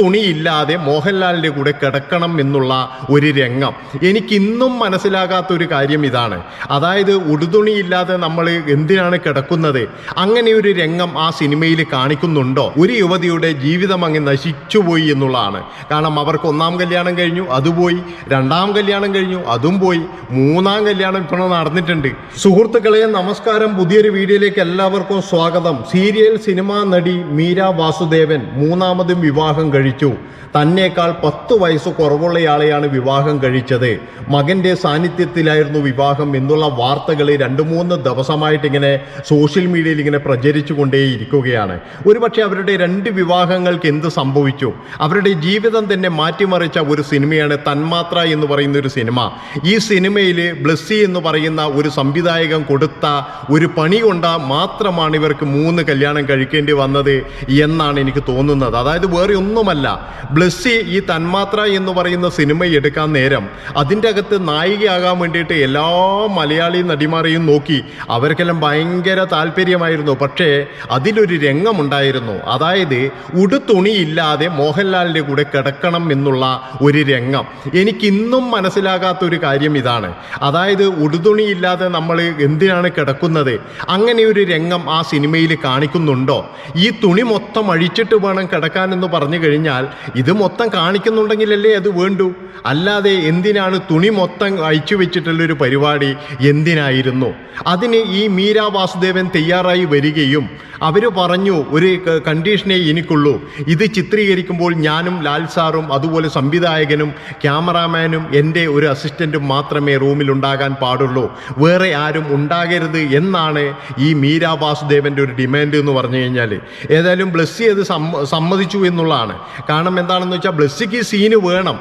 ഉടുതുണിയില്ലാതെ മോഹൻലാലിന്റെ കൂടെ കിടക്കണം എന്നുള്ള ഒരു രംഗം. എനിക്കിന്നും മനസ്സിലാകാത്ത ഒരു കാര്യം ഇതാണ്. അതായത് ഉടുതുണിയില്ലാതെ നമ്മൾ എന്തിനാണ് കിടക്കുന്നത്? അങ്ങനെ ഒരു രംഗം ആ സിനിമയിൽ കാണിക്കുന്നുണ്ടോ? ഒരു യുവതിയുടെ ജീവിതം അങ്ങ് നശിച്ചുപോയി എന്നുള്ളതാണ്. കാരണം അവർക്ക് ഒന്നാം കല്യാണം കഴിഞ്ഞു അതുപോയി രണ്ടാം കല്യാണം കഴിഞ്ഞു അതും പോയി. മൂന്നാം കല്യാണം ഇപ്പോൾ നടന്നിട്ടുണ്ട്. സുഹൃത്തുക്കളെ നമസ്കാരം. പുതിയൊരു വീഡിയോയിലേക്ക് എല്ലാവർക്കും സ്വാഗതം. സീരിയൽ സിനിമാ നടി മീര വാസുദേവൻ മൂന്നാമതും വിവാഹം കഴിച്ചു. തന്നേക്കാൾ പത്ത് വയസ്സ് കുറവുള്ളയാളെയാണ് വിവാഹം കഴിച്ചത്. മകന്റെ സാന്നിധ്യത്തിലായിരുന്നു വിവാഹം. എന്നുള്ള വാർത്തകൾ രണ്ട് മൂന്ന് ദിവസമായിട്ട് ഇങ്ങനെ സോഷ്യൽ മീഡിയയിൽ ഇങ്ങനെ പ്രചരിച്ചു കൊണ്ടേയിരിക്കുകയാണ്. ഒരുപക്ഷെ അവരുടെ രണ്ട് വിവാഹങ്ങൾക്ക് എന്ത് സംഭവിച്ചു? അവരുടെ ജീവിതം തന്നെ മാറ്റിമറിച്ച ഒരു സിനിമയാണ് തന്മാത്ര എന്ന് പറയുന്ന ഒരു സിനിമ. ഈ സിനിമയിൽ ബ്ലസ്സി എന്ന് പറയുന്ന ഒരു സംവിധായകൻ കൊടുത്ത ഒരു പണി കൊണ്ട മാത്രമാണ് ഇവർക്ക് മൂന്ന് കല്യാണം കഴിക്കേണ്ടി വന്നത് എന്നാണ് എനിക്ക് തോന്നുന്നത്. അതായത് വേറെ ഒന്നുമല്ല. ബ്ലസ്സി ഈ തന്മാത്ര എന്ന് പറയുന്ന സിനിമ എടുക്കാൻ നേരം അതിന്റെ അകത്ത് നായികയാകാൻ വേണ്ടിയിട്ട് എല്ലാ മലയാളി നടിമാരെയും നോക്കി അവർക്കെല്ലാം ഭയങ്കര താല്പര്യമായിരുന്നു. പക്ഷേ അതിലൊരു രംഗമുണ്ടായിരുന്നു. അതായത് ഉടുതുണിയില്ലാതെ മോഹൻലാലിന്റെ കൂടെ കിടക്കണം എന്നുള്ള ഒരു രംഗം. എനിക്കിന്നും മനസ്സിലാകാത്ത ഒരു കാര്യം ഇതാണ്. അതായത് ഉടുതുണിയില്ലാതെ നമ്മൾ എന്തിനാണ് കിടക്കുന്നത്? അങ്ങനെ ഒരു രംഗം ആ സിനിമയിൽ കാണിക്കുന്നുണ്ടോ? ഈ തുണി മൊത്തം അഴിച്ചിട്ട് വേണം കിടക്കാൻ എന്ന് പറഞ്ഞു കഴിഞ്ഞാൽ ഇത് മൊത്തം കാണിക്കുന്നുണ്ടെങ്കിലല്ലേ അത് വേണ്ടു? അല്ലാതെ എന്തിനാണ് തുണി മൊത്തം അഴിച്ചു വെച്ചിട്ടുള്ളൊരു പരിപാടി എന്തിനായിരുന്നു? അതിന് ഈ മീരാ വാസുദേവൻ തയ്യാറായി വരികയും അവർ പറഞ്ഞു ഒരു കണ്ടീഷനേ എനിക്കുള്ളൂ. ഇത് ചിത്രീകരിക്കുമ്പോൾ ഞാനും ലാൽ സാറും അതുപോലെ സംവിധായകനും ക്യാമറാമാനും എന്റെ ഒരു അസിസ്റ്റന്റും മാത്രമേ റൂമിൽ ഉണ്ടാകാൻ പാടുള്ളൂ. വേറെ ആരും ഉണ്ടാകരുത് എന്നാണ് ഈ മീരാ വാസുദേവന്റെ ഒരു ഡിമാൻഡ് എന്ന് പറഞ്ഞു കഴിഞ്ഞാൽ ഏതായാലും ബ്ലസ്സി ചെയ്ത് സമ്മതിച്ചു എന്നുള്ളതാണ്. കാരണം എന്താണെന്ന് വെച്ചാൽ ബ്ലസ്സിക്ക് സീന് വേണം.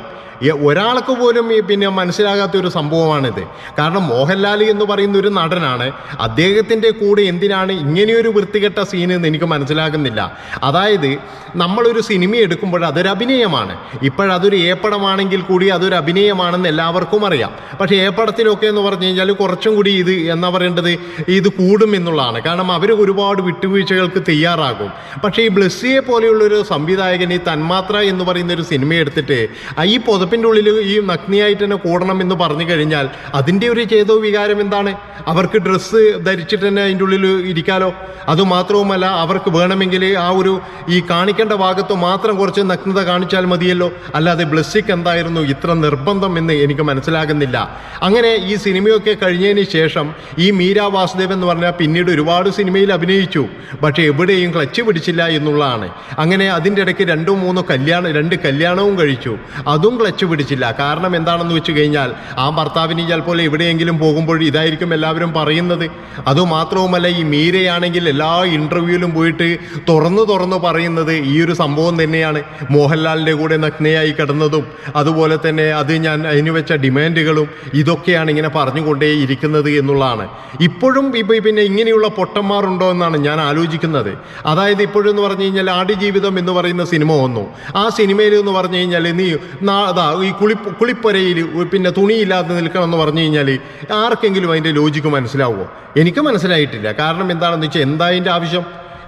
ഒരാൾക്ക് പോലും ഈ പിന്നെ മനസ്സിലാകാത്ത ഒരു സംഭവമാണിത്. കാരണം മോഹൻലാൽ എന്ന് പറയുന്ന ഒരു നടനാണ് അദ്ദേഹത്തിന്റെ കൂടെ എന്തിനാണ് ഇങ്ങനെയൊരു വൃത്തികെട്ട സീൻ എന്ന് എനിക്ക് മനസ്സിലാകുന്നില്ല. അതായത് നമ്മളൊരു സിനിമ എടുക്കുമ്പോൾ അതൊരു അഭിനയമാണ്. ഇപ്പോഴതൊരു ഏപ്പടമാണെങ്കിൽ കൂടി അതൊരു അഭിനയമാണെന്ന് എല്ലാവർക്കും അറിയാം. പക്ഷേ ഏപ്പടത്തിലൊക്കെ എന്ന് പറഞ്ഞു കഴിഞ്ഞാൽ കുറച്ചും കൂടി ഇത് എന്നാ പറയേണ്ടത്? ഇത് കൂടും എന്നുള്ളതാണ്. കാരണം അവർ ഒരുപാട് വിട്ടുവീഴ്ചകൾക്ക് തയ്യാറാകും. പക്ഷേ ഈ ബ്ലസ്സിയെ പോലെയുള്ളൊരു സംവിധായകൻ ഈ തന്മാത്ര എന്ന് പറയുന്ന ഒരു സിനിമ എടുത്തിട്ട് ഈ ഈ പുതപ്പിന്റെ ഉള്ളിൽ ഈ നഗ്നിയായിട്ട് തന്നെ കൂടണം എന്ന് പറഞ്ഞു കഴിഞ്ഞാൽ അതിന്റെ ഒരു ചേതോ വികാരം എന്താണ്? അവർക്ക് ഡ്രസ്സ് ധരിച്ചിട്ട് തന്നെ അതിന്റെ ഉള്ളിൽ ഇരിക്കാലോ? അതുമാത്രവുമല്ല അവർക്ക് വേണമെങ്കിൽ ആ ഒരു ഈ കാണിക്കേണ്ട ഭാഗത്ത് മാത്രം കുറച്ച് നഗ്നത കാണിച്ചാൽ മതിയല്ലോ. അല്ലാതെ ബ്ലസ്സിക്ക് എന്തായിരുന്നു? ഇത്ര നിർബന്ധം എന്ന് എനിക്ക് മനസ്സിലാകുന്നില്ല. അങ്ങനെ ഈ സിനിമയൊക്കെ കഴിഞ്ഞതിന് ശേഷം ഈ മീര വാസുദേവ് എന്ന് പറഞ്ഞാൽ പിന്നീട് ഒരുപാട് സിനിമയിൽ അഭിനയിച്ചു. പക്ഷേ എവിടെയും ക്ലച്ച് പിടിച്ചില്ല എന്നുള്ളതാണ്. അങ്ങനെ അതിന്റെ ഇടയ്ക്ക് രണ്ടോ മൂന്നോ കല്യാണം രണ്ട് കല്യാണവും കഴിച്ചു. അതും ക്ലച്ച് പിടിച്ചില്ല. കാരണം എന്താണെന്ന് വെച്ച് കഴിഞ്ഞാൽ ആ ഭർത്താവിന് ചിലപ്പോൾ എവിടെയെങ്കിലും പോകുമ്പോൾ ഇതായിരിക്കും എല്ലാവരും പറയുന്നത്. അതുമാത്രവുമല്ല ഈ മീരയാണെങ്കിൽ എല്ലാ ഇന്റർവ്യൂവിലും പോയിട്ട് തുറന്നു തുറന്നു പറയുന്നത് ഈ ഒരു സംഭവം തന്നെയാണ്. മോഹൻലാലിന്റെ കൂടെ നഗ്നയായി കിടന്നതും അതുപോലെ തന്നെ അത് ഞാൻ അതിന് വെച്ച ഡിമാൻഡുകളും ഇതൊക്കെയാണ് ഇങ്ങനെ പറഞ്ഞുകൊണ്ടേ ഇരിക്കുന്നത് എന്നുള്ളതാണ്. ഇപ്പോഴും ഇപ്പോൾ പിന്നെ ഇങ്ങനെയുള്ള പൊട്ടന്മാരുണ്ടോ എന്നാണ് ഞാൻ ആലോചിക്കുന്നത്. അതായത് ഇപ്പോഴെന്ന് പറഞ്ഞു കഴിഞ്ഞാൽ ആടുജീവിതം എന്ന് പറയുന്ന സിനിമ വന്നു. ആ സിനിമയിൽ എന്ന് പറഞ്ഞു കഴിഞ്ഞാൽ നീ നാ- ഈ കുളി കുളിപ്പരയിൽ പിന്നെ തുണിയില്ലാതെ നിൽക്കണം എന്ന് പറഞ്ഞു കഴിഞ്ഞാൽ ആർക്കെങ്കിലും അതിന്റെ ലോജിക്ക് മനസ്സിലാവുമോ? എനിക്ക് മനസ്സിലായിട്ടില്ല. കാരണം എന്താണെന്ന് വെച്ചാൽ എന്താ അതിന്റെ ആവശ്യം?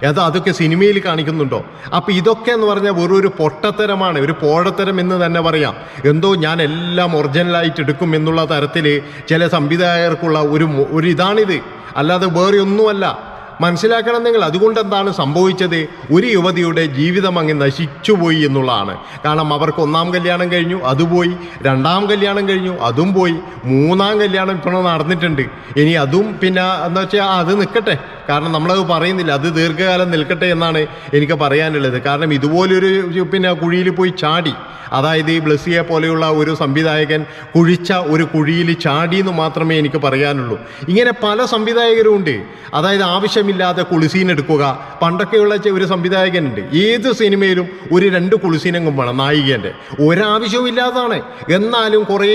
അത് അതൊക്കെ സിനിമയിൽ കാണിക്കുന്നുണ്ടോ? അപ്പോൾ ഇതൊക്കെ എന്ന് പറഞ്ഞാൽ വെറും ഒരു പൊട്ടത്തരമാണ്. ഒരു പോഴത്തരം എന്ന് തന്നെ പറയാം. എന്തോ ഞാൻ എല്ലാം ഒറിജിനലായിട്ട് എടുക്കും എന്നുള്ള തരത്തിൽ ചില സംവിധായകർക്കുള്ള ഒരു ഒരു ഇതാണിത്. അല്ലാതെ വേറെ ഒന്നുമല്ല. മനസ്സിലാക്കണം നിങ്ങൾ അതുകൊണ്ട് എന്താണ് സംഭവിച്ചത്? ഒരു യുവതിയുടെ ജീവിതം അങ്ങ് നശിച്ചുപോയി എന്നുള്ളതാണ്. കാരണം അവർക്ക് ഒന്നാം കല്യാണം കഴിഞ്ഞു അതുപോയി രണ്ടാം കല്യാണം കഴിഞ്ഞു അതും പോയി. മൂന്നാം കല്യാണം ഇപ്പോൾ നടന്നിട്ടുണ്ട്. ഇനി അതും പിന്നെ എന്താ വെച്ചാൽ അത് നിൽക്കട്ടെ. കാരണം നമ്മളത് പറയുന്നില്ല. അത് ദീർഘകാലം നിൽക്കട്ടെ എന്നാണ് എനിക്ക് പറയാനുള്ളത്. കാരണം ഇതുപോലൊരു പിന്നെ കുഴിയിൽ പോയി ചാടി. അതായത് ഈ ബ്ലസ്സിയെ പോലെയുള്ള ഒരു സംവിധായകൻ കുഴിച്ച ഒരു കുഴിയിൽ ചാടി എന്ന് മാത്രമേ എനിക്ക് പറയാനുള്ളൂ. ഇങ്ങനെ പല സംവിധായകരും ഉണ്ട് അതായത് ആവശ്യമില്ലാതെ കുളിസീൻ എടുക്കുക. പണ്ടൊക്കെയുള്ള ഒരു സംവിധായകനുണ്ട്. ഏത് സിനിമയിലും ഒരു രണ്ട് കുളിസീനെങ്കും വേണം. നായികന്റെ. ഒരാവശ്യവും ഇല്ലാതാണ് എന്നാലും കുറേ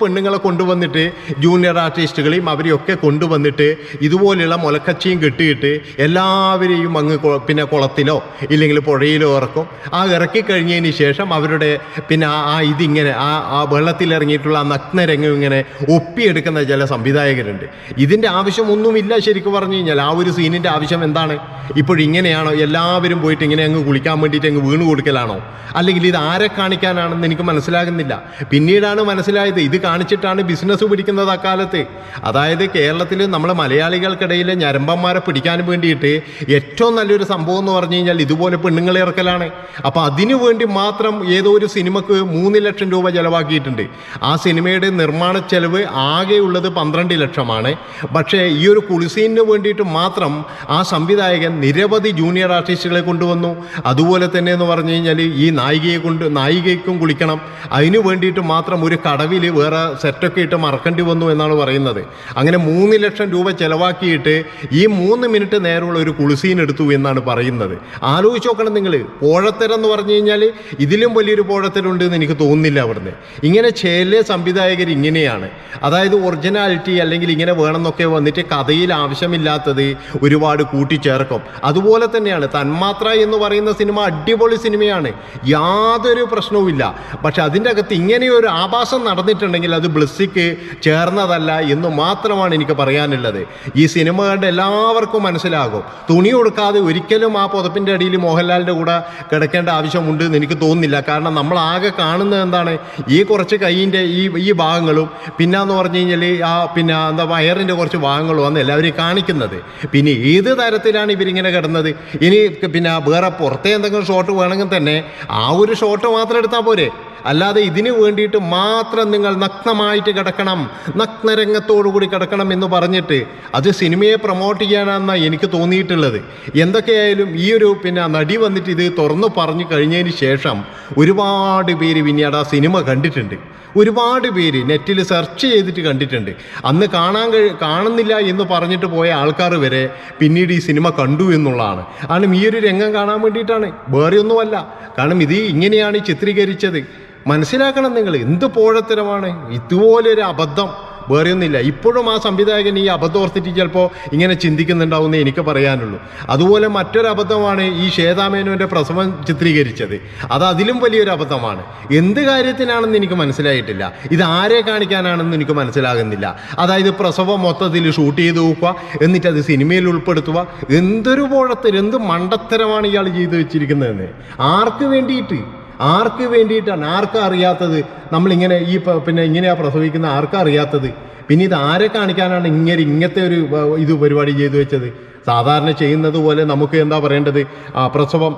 പെണ്ണുങ്ങളെ കൊണ്ടുവന്നിട്ട് ജൂനിയർ ആർട്ടിസ്റ്റുകളെയും അവരെയൊക്കെ കൊണ്ടുവന്നിട്ട് ഇതുപോലെയുള്ള മുലക്കച്ചിയും കെട്ടിയിട്ട് എല്ലാവരെയും അങ്ങ് പിന്നെ കുളത്തിലോ ഇല്ലെങ്കിൽ പുഴയിലോ ഇറക്കും. ആ ഇറക്കി കഴിഞ്ഞതിന് ശേഷം അവരുടെ പിന്നെ ആ ഇതിങ്ങനെ ആ ആ വെള്ളത്തിലിറങ്ങിയിട്ടുള്ള ആ നഗ്നരംഗം ഇങ്ങനെ ഒപ്പിയെടുക്കുന്ന ചില സംവിധായകരുണ്ട്. ഇതിന്റെ ആവശ്യമൊന്നുമില്ല ശരിക്കും പറഞ്ഞു കഴിഞ്ഞാൽ. ആ ഒരു സീൻ സീനിന്റെ ആവശ്യം എന്താണ്? ഇപ്പോഴിങ്ങനെയാണോ? എല്ലാവരും പോയിട്ട് ഇങ്ങനെ അങ്ങ് കുളിക്കാൻ വേണ്ടിയിട്ട് അങ്ങ് വീണ് കൊടുക്കലാണോ? അല്ലെങ്കിൽ ഇത് ആരെ കാണിക്കാനാണെന്ന് എനിക്ക് മനസ്സിലാകുന്നില്ല. പിന്നീടാണ് മനസ്സിലായത് ഇത് കാണിച്ചിട്ടാണ് ബിസിനസ് പിടിക്കുന്നത് അക്കാലത്ത് അതായത് കേരളത്തിൽ നമ്മളെ മലയാളികൾക്കിടയിൽ ഞരമ്പന്മാരെ പിടിക്കാൻ വേണ്ടിയിട്ട് ഏറ്റവും നല്ലൊരു സംഭവം എന്ന് പറഞ്ഞു കഴിഞ്ഞാൽ ഇതുപോലെ പെണ്ണുങ്ങളെ ഇറക്കലാണ്. അപ്പോൾ അതിനു വേണ്ടി മാത്രം ഏതോ ഒരു സിനിമക്ക് മൂന്ന് ലക്ഷം രൂപ ചിലവാക്കിയിട്ടുണ്ട്. ആ സിനിമയുടെ നിർമ്മാണ ചെലവ് ആകെയുള്ളത് പന്ത്രണ്ട് ലക്ഷമാണ്. പക്ഷേ ഈ ഒരു കുളിസീനിന് വേണ്ടിയിട്ട് മാത്രം ആ സംവിധായകൻ നിരവധി ജൂനിയർ ആർട്ടിസ്റ്റുകളെ കൊണ്ടുവന്നു. അതുപോലെ തന്നെ എന്ന് പറഞ്ഞു കഴിഞ്ഞാൽ ഈ നായികയെ കൊണ്ട് നായികയ്ക്കും കുളിക്കണം. അതിനു വേണ്ടിയിട്ട് മാത്രം ഒരു കടവിൽ വേറെ സെറ്റൊക്കെ ഇട്ട് മറക്കേണ്ടി വന്നു എന്നാണ് പറയുന്നത്. അങ്ങനെ മൂന്ന് ലക്ഷം രൂപ ചിലവാക്കിയിട്ട് ഈ മൂന്ന് മിനിറ്റ് നേരമുള്ള ഒരു കുളിസീൻ എടുത്തു എന്നാണ് പറയുന്നത്. ആലോചിച്ച് നോക്കണം നിങ്ങൾ പോഴത്തരം എന്ന് പറഞ്ഞു കഴിഞ്ഞാൽ ഇതിലും വലിയൊരു പോഴത്തരുണ്ട് എന്ന് എനിക്ക് തോന്നുന്നില്ല അവിടുന്ന്. ഇങ്ങനെ ചില സംവിധായകർ ഇങ്ങനെയാണ്. അതായത് ഒറിജിനാലിറ്റി അല്ലെങ്കിൽ ഇങ്ങനെ വേണമെന്നൊക്കെ വന്നിട്ട് കഥയിൽ ആവശ്യമില്ലാത്തത് ഒരുപാട് കൂട്ടിച്ചേർക്കും. അതുപോലെ തന്നെയാണ് തന്മാത്ര എന്ന് പറയുന്ന സിനിമ അടിപൊളി സിനിമയാണ്. യാതൊരു പ്രശ്നവുമില്ല. പക്ഷെ അതിന്റെ അകത്ത് ഇങ്ങനെയൊരു ആഭാസം നടന്നിട്ടുണ്ടെങ്കിൽ അത് ബ്ലസ്സിക്ക് ചേർന്നതല്ല എന്ന് മാത്രമാണ് എനിക്ക് പറയാനുള്ളത്. ഈ സിനിമ കണ്ട് എല്ലാവർക്കും മനസ്സിലാകും. തുണി കൊടുക്കാതെ ഒരിക്കലും ആ പുതപ്പിന്റെ അടിയിൽ മോഹൻലാലിന്റെ കൂടെ കിടക്കേണ്ട ആവശ്യമുണ്ട് എന്ന് എനിക്ക് തോന്നുന്നില്ല. കാരണം നമ്മൾ ആകെ കാണുന്നത് എന്താണ്? ഈ കുറച്ച് കൈയിന്റെ ഈ ഈ ഭാഗങ്ങളും പിന്നെ എന്ന് പറഞ്ഞു കഴിഞ്ഞാൽ ആ പിന്നെ എന്താ വയറിന്റെ കുറച്ച് ഭാഗങ്ങളും ആണ് എല്ലാവരെയും കാണിക്കുന്നത്. പിന്നെ ഏത് തരത്തിലാണ് ഇവരിങ്ങനെ കിടന്നത്? ഇനി പിന്നെ വേറെ പുറത്തെ എന്തെങ്കിലും ഷോട്ട് വേണമെങ്കിൽ തന്നെ ആ ഒരു ഷോട്ട് മാത്രം എടുത്താൽ പോരെ. അല്ലാതെ ഇതിനു വേണ്ടിയിട്ട് മാത്രം നിങ്ങൾ നഗ്നമായിട്ട് കിടക്കണം നഗ്നരംഗത്തോടുകൂടി കിടക്കണം എന്ന് പറഞ്ഞിട്ട് അത് സിനിമയെ പ്രൊമോട്ട് ചെയ്യാനാണെന്നാണ് എനിക്ക് തോന്നിയിട്ടുള്ളത്. എന്തൊക്കെയായാലും ഈ ഒരു പിന്നെ നടി വന്നിട്ട് ഇത് തുറന്നു പറഞ്ഞു കഴിഞ്ഞതിന് ശേഷം ഒരുപാട് പേര് പിന്നീട് ആ സിനിമ കണ്ടിട്ടുണ്ട്. ഒരുപാട് പേര് നെറ്റിൽ സെർച്ച് ചെയ്തിട്ട് കണ്ടിട്ടുണ്ട്. അന്ന് കാണാൻ കഴി കാണുന്നില്ല എന്ന് പറഞ്ഞിട്ട് പോയ ആൾക്കാർ വരെ പിന്നീട് ഈ സിനിമ കണ്ടു എന്നുള്ളതാണ്. കാരണം ഈ ഒരു രംഗം കാണാൻ വേണ്ടിയിട്ടാണ്. വേറെ ഒന്നുമല്ല കാരണം ഇത് ഇങ്ങനെയാണ് ചിത്രീകരിച്ചത്. മനസ്സിലാക്കണം നിങ്ങൾ എന്ത് പോഴത്തരമാണ്? ഇതുപോലൊരു അബദ്ധം. വേറെയൊന്നുമില്ല. ഇപ്പോഴും ആ സംവിധായകൻ ഈ അബദ്ധം ഓർത്തിട്ട് ചിലപ്പോൾ ഇങ്ങനെ ചിന്തിക്കുന്നുണ്ടാവുമെന്ന് എനിക്ക് പറയാനുള്ളൂ. അതുപോലെ മറ്റൊരു അബദ്ധമാണ് ഈ ശ്വേതാമേനുവിന്റെ പ്രസവം ചിത്രീകരിച്ചത്. അത് അതിലും വലിയൊരു അബദ്ധമാണ്. എന്ത് കാര്യത്തിനാണെന്ന് എനിക്ക് മനസ്സിലായിട്ടില്ല. ഇത് ആരെ കാണിക്കാനാണെന്ന് എനിക്ക് മനസ്സിലാകുന്നില്ല. അതായത് പ്രസവം മൊത്തത്തിൽ ഷൂട്ട് ചെയ്ത് നോക്കുക എന്നിട്ട് അത് സിനിമയിൽ ഉൾപ്പെടുത്തുക. എന്തൊരു പോഴത്തിൽ എന്ത് മണ്ടത്തരമാണ് ഇയാൾ ചെയ്തു വെച്ചിരിക്കുന്നതെന്ന്. ആർക്ക് വേണ്ടിയിട്ട്? ആർക്ക് വേണ്ടിയിട്ടാണ്? ആർക്കാ അറിയാത്തത്? നമ്മളിങ്ങനെ ഈ പിന്നെ ഇങ്ങനെയാ പ്രസവിക്കുന്ന ആർക്കാ അറിയാത്തത്? പിന്നെ ഇത് ആരെ കാണിക്കാനാണ് ഇങ്ങനെ ഇങ്ങനത്തെ ഒരു ഇത് പരിപാടി ചെയ്തു വെച്ചത്? സാധാരണ ചെയ്യുന്നത് പോലെ നമുക്ക് എന്താ പറയേണ്ടത്? ആ പ്രസവം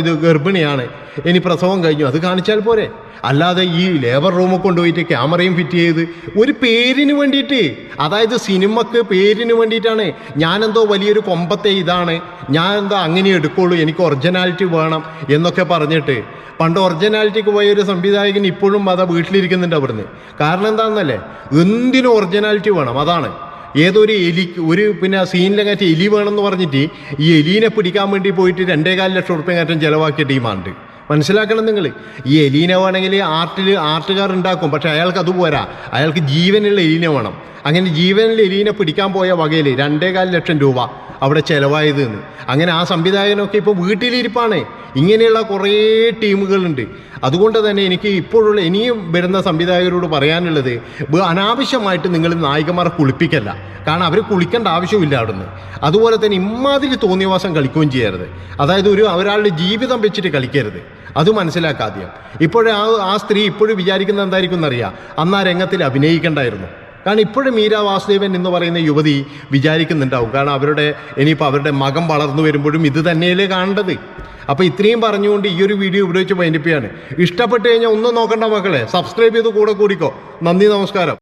ഇത് ഗർഭിണിയാണ്. ഇനി പ്രസവം കഴിഞ്ഞു. അത് കാണിച്ചാൽ പോരെ. അല്ലാതെ ഈ ലേബർ റൂമിൽ കൊണ്ടുപോയിട്ട് ക്യാമറയും ഫിറ്റ് ചെയ്ത് ഒരു പേരിന് വേണ്ടിയിട്ട് അതായത് സിനിമക്ക് പേരിന് വേണ്ടിയിട്ടാണ് ഞാനെന്തോ വലിയൊരു കൊമ്പത്തെ ഇതാണ് ഞാൻ എന്താ അങ്ങനെ എടുക്കുള്ളൂ എനിക്ക് ഒറിജിനാലിറ്റി വേണം എന്നൊക്കെ പറഞ്ഞിട്ട് പണ്ട് ഒറിജിനാലിറ്റിക്ക് പോയ ഒരു സംവിധായകൻ ഇപ്പോഴും അതാ വീട്ടിലിരിക്കുന്നുണ്ട് അവിടുന്ന്. കാരണം എന്താണെന്നല്ലേ എന്തിനും ഒറിജിനാലിറ്റി വേണം അതാണ്. ഏതൊരു എലി ഒരു പിന്നെ സീനിലങ്ങാറ്റ് എലി വേണമെന്ന് പറഞ്ഞിട്ട് ഈ എലീനെ പിടിക്കാൻ വേണ്ടി പോയിട്ട് രണ്ടേകാൽ ലക്ഷം ഉറുപ്പ്യ കയറ്റം ചിലവാക്കിയ ടീമാണ്ട് മനസ്സിലാക്കണം നിങ്ങൾ ഈ എലീന വേണമെങ്കിൽ ആർട്ടിൽ ആർട്ടുകാർ ഉണ്ടാക്കും പക്ഷെ അയാൾക്ക് അത് പോരാ. അയാൾക്ക് ജീവനുള്ള എലീന വേണം. അങ്ങനെ ജീവനുള്ള എലീനെ പിടിക്കാൻ പോയ വകയിൽ രണ്ടേകാൽ ലക്ഷം രൂപ അവിടെ ചിലവായത് എന്ന് അങ്ങനെ ആ സംവിധായകനൊക്കെ ഇപ്പോൾ വീട്ടിലിരിപ്പാണ്. ഇങ്ങനെയുള്ള കുറേ ടീമുകളുണ്ട്. അതുകൊണ്ട് തന്നെ എനിക്ക് ഇപ്പോഴുള്ള ഇനിയും വരുന്ന സംവിധായകരോട് പറയാനുള്ളത് അനാവശ്യമായിട്ട് നിങ്ങൾ നായികമാരെ കുളിപ്പിക്കല്ല. കാരണം അവർ കുളിക്കേണ്ട ആവശ്യമില്ല അവിടുന്ന്. അതുപോലെ തന്നെ ഇമ്മാതിരി തോന്നിയവാസം കളിക്കുകയും ചെയ്യരുത്. അതായത് ഒരു ഒരാളുടെ ജീവിതം വെച്ചിട്ട് കളിക്കരുത്. അത് മനസ്സിലാക്കാദ്യം ഇപ്പോഴേ ആ ആ സ്ത്രീ ഇപ്പോഴും വിചാരിക്കുന്നത് എന്തായിരിക്കും എന്നറിയാം. അന്ന് ആ രംഗത്തിൽ അഭിനയിക്കണ്ടായിരുന്നു. കാരണം ഇപ്പോഴും മീര വാസുദേവൻ എന്ന് പറയുന്ന യുവതി വിചാരിക്കുന്നുണ്ടാവും. കാരണം അവരുടെ ഇനിയിപ്പോൾ അവരുടെ മകം വളർന്നു വരുമ്പോഴും ഇത് തന്നെയല്ലേ കാണേണ്ടത്. അപ്പോൾ ഇത്രയും പറഞ്ഞുകൊണ്ട് ഈ ഒരു വീഡിയോ ഇവിടെ വെച്ച് വൈൻഡിപ്പിയാണ് ഇഷ്ടപ്പെട്ട് കഴിഞ്ഞാൽ ഒന്നും നോക്കണ്ട മക്കളെ. സബ്സ്ക്രൈബ് ചെയ്ത് കൂടെ കൂടിക്കോ. നന്ദി നമസ്കാരം.